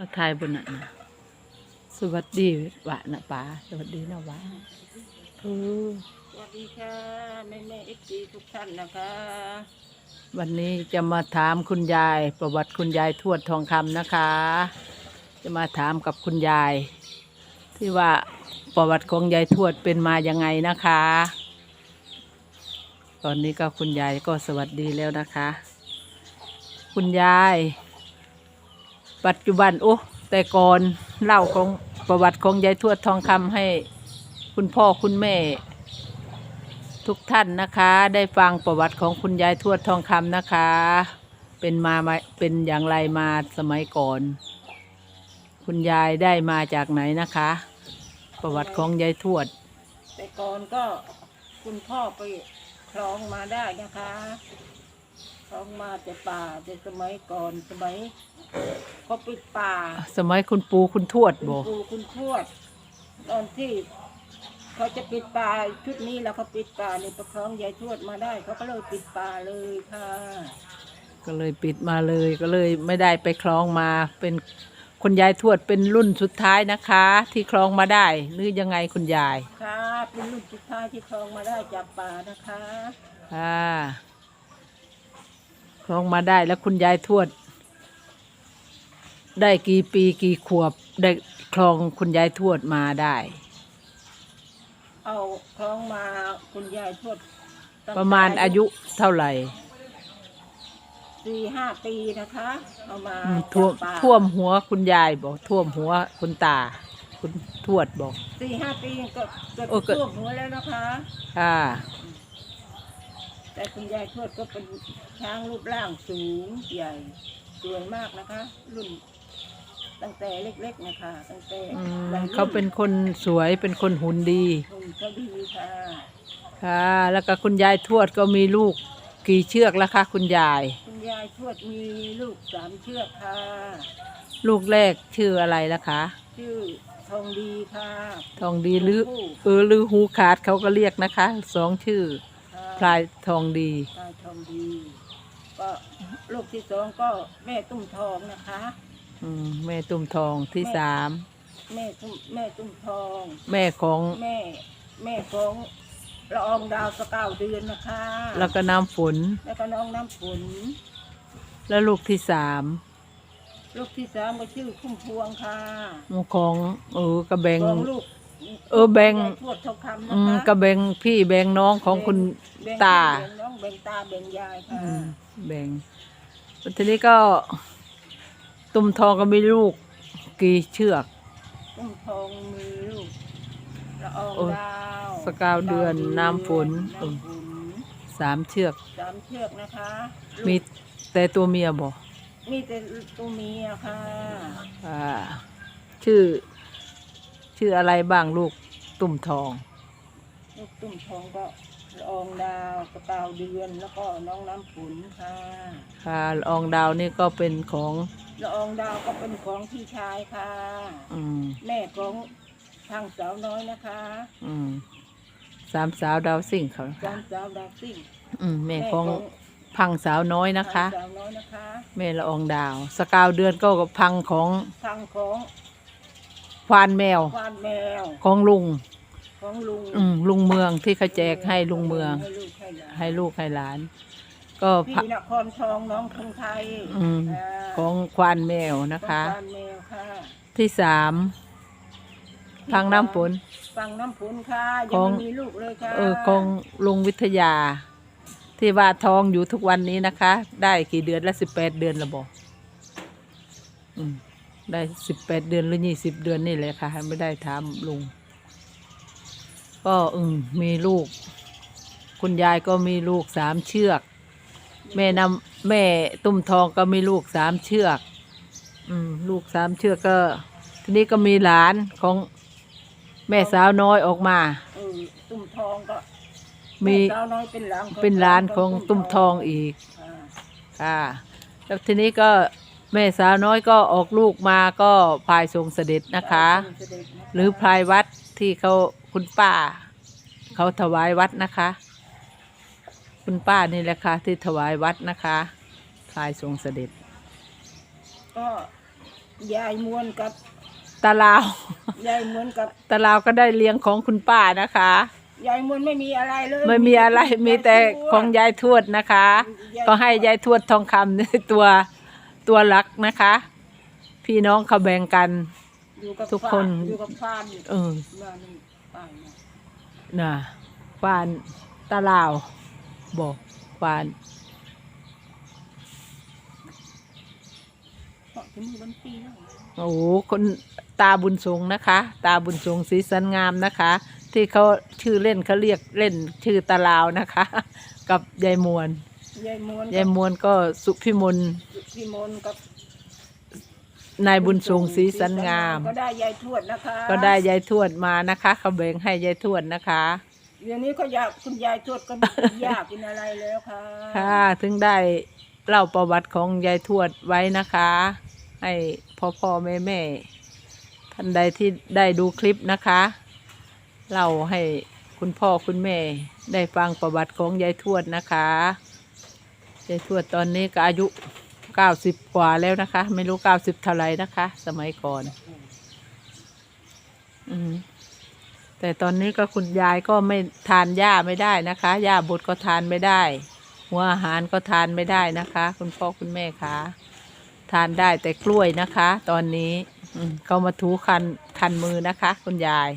เราทายบนน่ะนะสวัสดีวะนะป๋าสวัสดีนะวะเออสวัสดีค่ะแม่แม่เอฟซีทุกท่านนะคะวันนี้จะมาถามคุณยาย ประวัติคุณยายทวดทองคำนะคะ จะมาถามกับคุณยาย ที่ว่าประวัติของยายทวดเป็นมายังไงนะคะ ตอนนี้ก็คุณยายก็สวัสดีแล้วนะคะ คุณยาย ปัจจุบันโอ้แต่ก่อนเล่าของประวัติของยายทวดทองคำให้คุณพ่อคุณแม่ ทุกท่านนะคะ ได้ฟังประวัติของคุณยายทวดทองคำนะคะ เป็นมาเป็นอย่างไรมาสมัยก่อน คุณยายได้มาจากไหนนะคะ ประวัติของยายทวด แต่ก่อนก็คุณพ่อไปคลองมาได้นะคะ คลองมาแต่ป่าแต่สมัยก่อนสมัยเขาปิดป่าสมัยคุณปูคุณทวดคุณบอกปู่คุณทวดตอนที่เขาจะปิดป่าชุดนี้แล้วเขาปิดป่าในประคองยายทวดมาได้ เขาก็เลยปิดป่าเลยค่ะ ก็เลยปิดมาเลยก็เลยไม่ได้ไปคล้องมา เป็นคุณยายทวดเป็นรุ่นสุดท้ายนะคะ ที่คล้องมาได้ หรือยังไงคุณยายค่ะเป็นรุ่นสุดท้ายที่คลองมาได้จากป่านะคะ ค่ะค ล้องมาได้แล้วคุณยายทวด ได้กี่ปีกี่ขวบได้คลองคุณยายทวดมาได้ เอาคลองมาคุณยายทวดตั้งประมาณอายุเท่าไหร่สี่ห้าปีนะคะเอามาอืมท่วมจากป่าท่วมหัวคุณยายบอก ท่วมหัวคุณตา คุณทวดบอก สี่ห้าปีก็เกิดโอ้เกิด ท่วมหัวแล้วนะคะค่ะ แต่คุณยายทวดก็เป็นช้างรูปร่างสูงใหญ่สวยมากนะคะ รุ่นตั้งแต่เล็กๆนะคะตั้งแต่อืมวัยรุ่เขาเป็นคนสวยเป็นคนหุ่นดี หุ่นก็ดีค่ะค่ะ แล้วก็คุณยายทวดก็มีลูกกี่เชือกแล้วคะคุณยาย คุณยายทวดมีลูกสามเชือกค่ะ ลูกแรกชื่ออะไรล่ะคะ ชื่อทองดีค่ะ ทองดีหรือผู้เออหรือหูขาดเขาก็เรียกนะคะสองชื่อค่ะ พลายทองดี พลายทองดี ก็ลูกที่สองก็แม่ตุ้มทองนะคะ อืมแม่ตุ่มทองที่สามแม่ตุ้มแม่ตุ้มทอง แม่ของแม่แม่ของละอองดาวสกาวเดือนนะคะ แล้วก็น้ำฝน แล้วก็น้องน้ำฝนแล้วลูกที่สามลูกที่สามก็ชื่อคุ้มพวงค่ะของเออกระแบงของลูก เออแบ่งยายทวดทองคำนะอืมคะกระแบงพี่แบงน้องของคุณ แบ่งตา แบ่งน้องแบ่งตาแบ่งยายค่ะอืมแบ่งทีนี้ก็ ตุ่มทองก็มีลูก กี่เชือก ตุ้มทองมีลูกละอองโอ้ยดาวสกาวเดือนน้ำฝน น้ำฝนสามเชือก สามเชือกนะคะลูกมีแต่ตัวเมียบอกมีแต่ตัวเมียค่ะ อ่า ชื่อ ชื่ออะไรบ้างลูกตุ่มทอง ลูกตุ้มทองก็ละอองดาวกระเตาวเดือนแล้วก็น้องน้ำฝนค่ะค่ะละอองดาวนี่ก็เป็นของละอองดาวก็เป็นของพี่ชายค่ะ อืมแม่ของทางสาวน้อยนะคะอืมสามสาวดาวสิ่งเขาจามสาวดาวซิ่งอืมแม่ของพังสาวน้อยนะคะ ทางสาวน้อยนะคะ แม่ละอองดาว สกาวเดือนก็กับพังของทางของ ควานแมวควานแมวของลุง ของลุงอืมลุงเมืองที่เขาแจกให้ลุงเมือง ให้ลูกให้หลานให้ลูกให้หลาน ก็พะพี่นครทองน้องทงไทยอืมาของควานแมวนะคะของควานแมวค่ะที่สามพังน้ำฝน ฟังน้ำฝนค่ะขยังองไม่มีลูกเลยค่ะเออของลุงวิทยา ที่ว่าท้องอยู่ทุกวันนี้นะคะ ได้กี่เดือนละสิบแปดเดือนละบอกอืม ได้สิบแปดเดือนหรือยี่สิบเดือนนี่แหละค่ะ ไม่ได้ถามลุง ก็อืมมีลูก คุณยายก็มีลูกสามเชือก แม่นำแม่ตุ้มทองก็มีลูกสามเชือก อืม ลูกสามเชือกก็ ทีนี้ก็มีหลานของแม่สาวน้อยออกมา เออตุ้มทองก็มีแสาวน้อยเป็นหลานเป็นหลานของตุ้มทองอีกค่ะค่ะ แล้วทีนี้ก็ แม่สาวน้อยก็ออกลูกมาก็พลายทรงเสด็จนะคะเสด็จนะคะหรือพลายวัดที่เขาคุณป้า เขาถวายวัดนะคะ คุณป้านี่แหละค่ะที่ถวายวัดนะคะพลายทรงเสด็จ ก็ยายมวนกับตาลาวยายมวนกับตาลาวก็ได้เลี้ยงของคุณป้านะคะ ยายมวนไม่มีอะไรเลยไม่มีอะไรมีแต่ของยายทวดนะคะ ก็ให้ยายทวดทองคำนี่ตัว ตัวหลักนะคะ พี่น้องเขาแบ่งกัน อยู่กับทุกคนอยู่กับฟานเออมานี่ป้าเนี่ยน่ะฟานตาลาวบอกฟานเพราะถึงมือวันปีแล้วโอ้โหคนตาบุญสงนะคะ ตาบุญสงสีสันงามนะคะ ที่เขาชื่อเล่นเขาเรียกเล่นชื่อตาลาวนะคะ กับยายมวล ยายมวนยายมวลก็สุพิมลพี่มนกับนายบุญสงสีสันงาม ก็ได้ยายทวดนะคะก็ได้ยายทวดมานะคะเขาแบ่งให้ยายทวดนะคะ เดี๋ยวนี้ก็อยากคุณยายทวดก็ อยากกินอะไรแล้วค่ะค่ะ ถึงได้เล่าประวัติของยายทวดไว้นะคะ ให้พ่อพ่อแม่แม่ท่านใดที่ได้ดูคลิปนะคะเล่าให้คุณพ่อคุณแม่ได้ฟังประวัติของยายทวดนะคะ ยายทวดตอนนี้ก็อายุเก้าสิบกว่าแล้วนะคะ ไม่รู้เก้าสิบเท่าไหรนะคะ สมัยก่อน อืมแต่ตอนนี้ก็คุณยายก็ไม่ทานหญ้าไม่ได้นะคะหญ้าบดก็ทานไม่ได้ หัวอาหารก็ทานไม่ได้นะคะ คุณพ่อคุณแม่คะทานได้แต่กล้วยนะคะ ตอนนี้อืเขามาถูคันคันมือนะคะ คุณยาย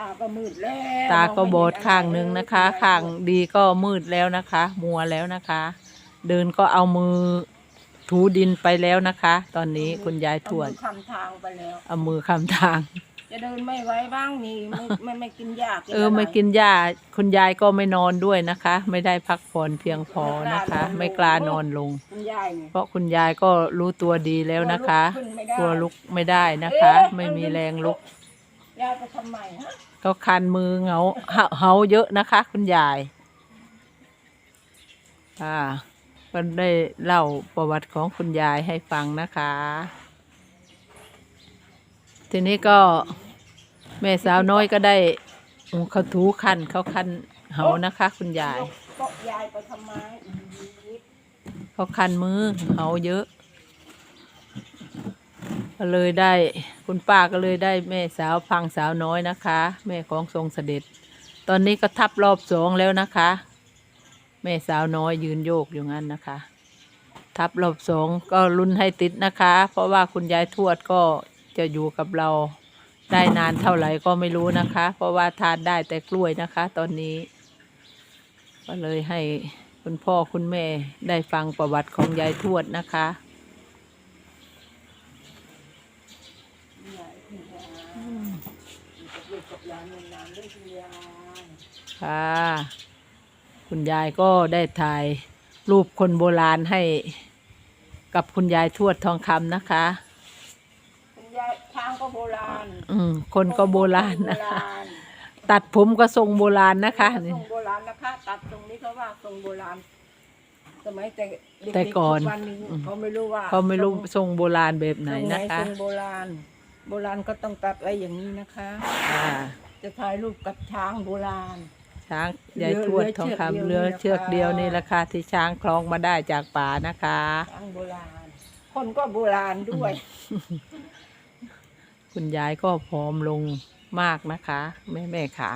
ตาก็มืดแล้วตาก็บอดข้างหนึ่งนะคะ ข้างดีดีก็มืดแล้วนะคะ มัวแล้วนะคะ เดินก็เอามือถูดินไปแล้วนะคะ ตอนนี้คุณยายทวดคำทางไปแล้ว เอามือคำทาง จะเดินไม่ไหวบ้างนี่ไม่ไม่ไม่กินยาเออไม่กินหญ้าคุณยายก็ไม่นอนด้วยนะคะ ไม่ได้พักผ่อนเพียงพอนะคะ ไม่กล้านอนลง คุณยายเนี่ยเพราะคุณยายก็รู้ตัวดีแล้วนะคะกลัวลุกขึ้นไม่ได้กลัวลุกไม่ได้นะคะ ไม่มีแรงลุกยายไปทำไมฮะ ก็คันมือเหงาเหาเหาเยอะนะคะ คุณยายอ่าก็ได้เล่าประวัติของคุณยายให้ฟังนะคะ ทีนี้ก็แม่สาวน้อยก็ได้เขาถูคันเขาคันเหานะคะ คุณยาย ก็ยายไปทำไมเขาคันมือเหาเยอะ ก็เลยได้คุณป้าก็เลยได้แม่สาวพังสาวน้อยนะคะ แม่ของทรงเสด็จ ตอนนี้ก็ทับรอบสองแล้วนะคะ แม่สาวน้อยยืนโยกอยู่งั้นนะคะ ทับรอบสองก็ลุ้นให้ติดนะคะ เพราะว่าคุณยายทวดก็จะอยู่กับเราได้นานเท่าไหร่ก็ไม่รู้นะคะ เพราะว่าทานได้แต่กล้วยนะคะ ตอนนี้ ก็เลยให้คุณพ่อคุณแม่ได้ฟังประวัติของยายทวดนะคะ ยายคุณยายอ ยู่กับลูกกับหลานนานๆด้วยคุณยายค่ะ คุณยายก็ได้ถ่ายรูปคนโบราณให้กับคุณยายทวดทองคำนะคะ คุณยายช้างก็โบราณอืม คนก็โบราณโบนะคะราณตัดผมก็ทรงโบราณนะคะนี่ ทรงโบราณนะคะ ตัดตรงนี้เขาว่าทรงโบราณ สมัยแต่เด็กๆแต่ก่อนทุวันนี้เขาไม่รู้ว่าเขาไม่รู้ทรงโบราณแบบไหนทรงนะคะทรงโบราณ โบราณก็ต้องตัดไว้อย่างนี้นะคะ อ่าจะถ่ายรูปกับช้างโบราณ ช้างยายทวดทองคำเหเหลืลืออเชืเชืออกกเดีเดียยววนี่นี่แหแหละละค่ะค่ะที่ช้างคล้องมาได้จากป่านะคะ ช้างโบราณ คนก็โบราณด้วย คุณยายก็ผอมลงมากนะคะ แม่แม่ขา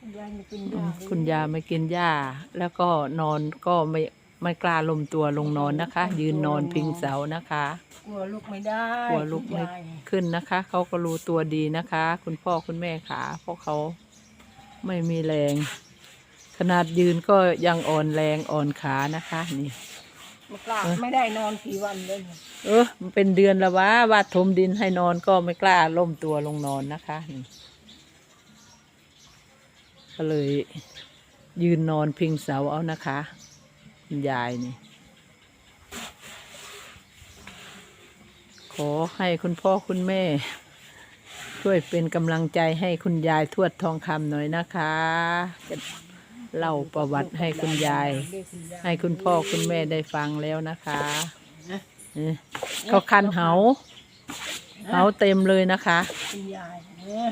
คุณยายไม่กินอืยามคุณยายไม่กินหญ้าแล้วก็นอนก็ไม่ ไม่กล้าลมตัวลงนอนนะคะ ยืนนอนพิงเสานะคะ กลัวลุกไม่ได้กลัวลุกไม่คุณยายขึ้นนะคะ เขาก็รู้ตัวดีนะคะ คุณพ่อคุณแม่ขาเพราะเขาไม่มีแรง ขนาดยืนก็ยังอ่อนแรงอ่อนขานะคะนี่ ไม่กล้าเออไม่ได้นอนกี่วันเลยเนี่ยเออมันเป็นเดือนแล้ววะวาดถมดินให้นอนก็ไม่กล้าล่มตัวลงนอนนะคะนี่ก็เลยยืนนอนพิงเสาเอานะคะคุณ ยายนี่ ขอให้คุณพ่อคุณแม่ ช่วยเป็นกำลังใจให้คุณยายทวดทองคำหน่อยนะคะจะเล่าประวัติให้คุณยาย ให้คุณพ่อคุณแม่ได้ฟังแล้วนะคะเออเขาคันเหาเหาเต็มเลยนะคะ คุณยายเนี่ย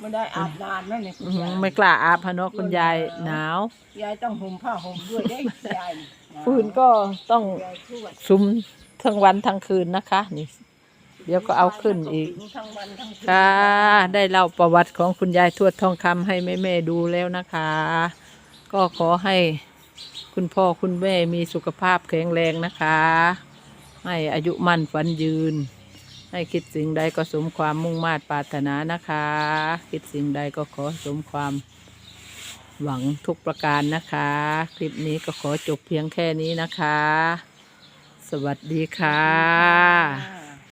ไม่ได้อาบนานนั่นเนี่ยคุอื้ณอหือยายไม่กล้าอาบฮะเนาะคุณยายหนาวยายต้องห่มผ้าห่มด้วยได้ยายฟืนก็ต้องยายทวดซุ้มทั้งวันทั้งคืนนะคะ นี่ เดี๋ยวก็เอาขึ้นอีก ทั้งวันทั้งคืนค่ะ ได้เล่าประวัติของคุณยายทวดทองคำให้แม่แม่ๆดูแล้วนะคะ ก็ขอให้คุณพ่อคุณแม่มีสุขภาพแข็งแรงนะคะ ให้อายุมั่นฝันยืน ให้คิดสิ่งใดก็สมความมุ่งมา่ปรารถนานะคะ คิดสิ่งใดก็ขอสมความหวังทุกประการนะคะ คลิปนี้ก็ขอจบเพียงแค่นี้นะคะ สวัสดีค่ะค่ะ